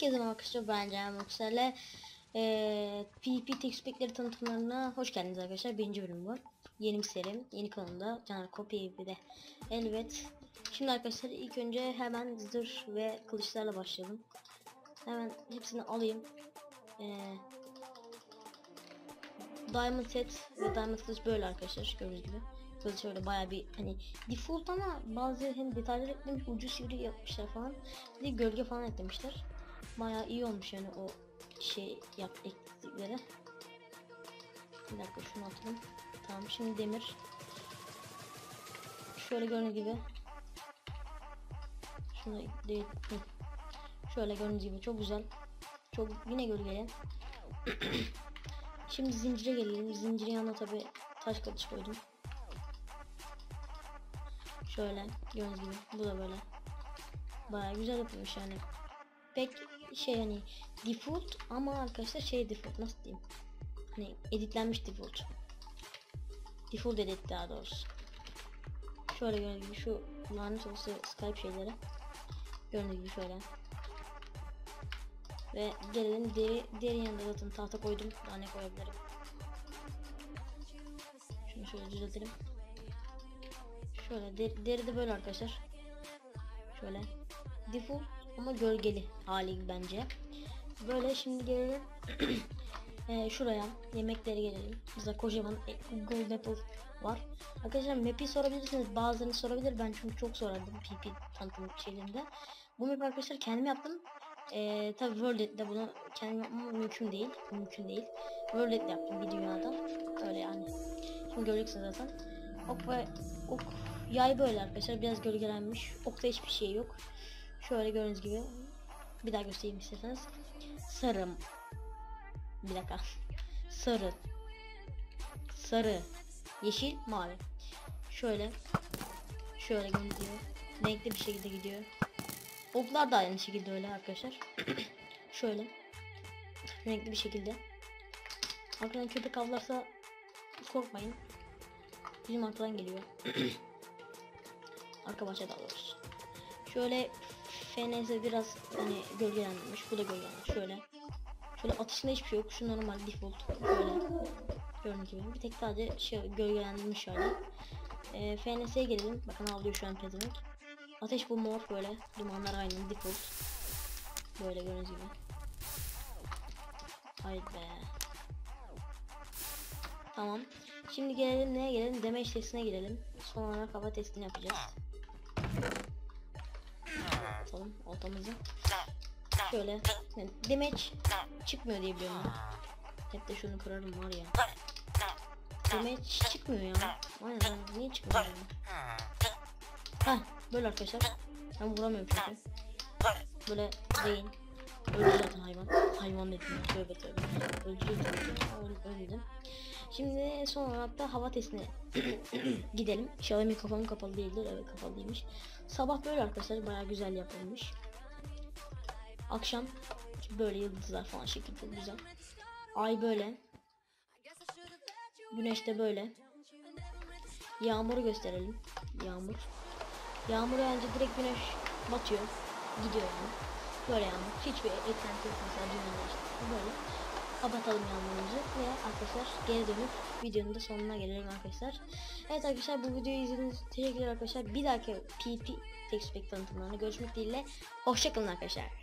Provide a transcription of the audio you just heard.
Herkese merhaba ben Can Yüksel'le eee PvP Textpack'leri tanıtımlarına hoş geldiniz arkadaşlar. Birinci bölüm bu. Yeni bir serim, yeni kanalda Caner Copy PvP'de. Elbet. Şimdi arkadaşlar ilk önce hemen zırh ve kılıçlarla başlayalım. Hemen hepsini alayım. Eee Diamond set ve Diamond kılıç böyle arkadaşlar gördüğünüz gibi. Kılıç öyle baya bir hani default ama bazı hem detaylar eklemiş ucu sivri yapmışlar falan. Bir de gölge falan eklemişler. Baya iyi olmuş yani o şey yap ekledikleri. Bir dakika şunu atalım. Tamam şimdi demir. Şöyle gördüğünüz gibi. Şunu değil. Şöyle gördüğünüz gibi çok güzel. Çok yine gölgeli. Şimdi zincire gelelim. Zincirin yanına tabi taş kılıç koydum. Şöyle gördüğünüz gibi bu da böyle. Baya güzel yapılmış yani. Pek şey hani default ama arkadaşlar şey default nasıl diyeyim? Hani editlenmiş default. Default edit daha doğrusu. Şöyle gördüğünüz şu lanet olası Skype şeyleri. Gördüğünüz gibi şöyle. Ve gelelim deri, deri yanında zaten tahta koydum. Daha ne koyabilirim? Şunu şöyle düzeltelim. Şöyle deri, deri de böyle arkadaşlar. Şöyle. Default ama gölgeli hali bence. Böyle şimdi gelelim. ee, şuraya yemeklere gelelim. Bize kocaman Gold Apple var. Arkadaşlar map'i sorabilirsiniz. Bazılarını sorabilir. Ben çünkü çok sorardım PP tanıtım şeylerinde. Bu map arkadaşlar kendim yaptım. Ee, tabi World'de bunu kendim yapmam mümkün değil. Mümkün değil. World'de yaptım bir dünyada. Öyle yani. Şimdi göreceksiniz zaten. Ok ve ok yay böyle arkadaşlar. Biraz gölgelenmiş. Okta hiçbir şey yok. Şöyle gördüğünüz gibi. Bir daha göstereyim isterseniz. Sarı. Bir dakika. Sarı. Sarı. Yeşil, mavi. Şöyle. Şöyle gibi. Renkli bir şekilde gidiyor. Oklar da aynı şekilde öyle arkadaşlar. Şöyle. Renkli bir şekilde. Arkadan köpek avlarsa korkmayın. Bizim arkadan geliyor. Arka bahçe daha doğrusu. FNS biraz hani gölgelenmiş. Bu da gölgelenmiş. Şöyle. Şöyle atışında hiçbir şey yok. Şu normal default. Böyle. Gördüğünüz gibi. Bir tek sadece şey gölgelenmiş şöyle. E, FNS'ye gelelim. Bakın alıyor şu an pezemek. Ateş bu mor böyle. Dumanlar aynı default. Böyle gördüğünüz gibi. Haydi be. Tamam. Şimdi gelelim neye gelelim? Deme testine girelim. Son olarak hava testini yapacağız. Atalım oltamızı. Şöyle. Yani demeç çıkmıyor diye biliyorum. Hep de şunu kırarım var ya. Demeç çıkmıyor ya. Aynen niye çıkmıyor yani? Heh böyle arkadaşlar. Ben vuramıyorum çünkü. Böyle değil. Öldü zaten hayvan. Hayvan dedim ya. Tövbe tövbe. Öldü zaten. Öldü. Şimdi son olarak da hava testine gidelim. İnşallah mikrofonum kapalı değildir. Evet kapalıymış. Sabah böyle arkadaşlar bayağı güzel yapılmış. Akşam böyle yıldızlar falan şekilde güzel. Ay böyle. Güneş de böyle. Yağmuru gösterelim. Yağmur. Yağmur yağınca direkt güneş batıyor. Gidiyor yani. Böyle yağmur. Hiçbir eklenti yok mesela dünyada işte. Böyle. Kapatalım yağmurumuzu ve arkadaşlar geri dönüp videonun da sonuna gelelim arkadaşlar. Evet arkadaşlar bu videoyu izlediğiniz için teşekkürler arkadaşlar. Bir dahaki PP Textpack tanıtımlarına görüşmek dileğiyle. Hoşçakalın arkadaşlar.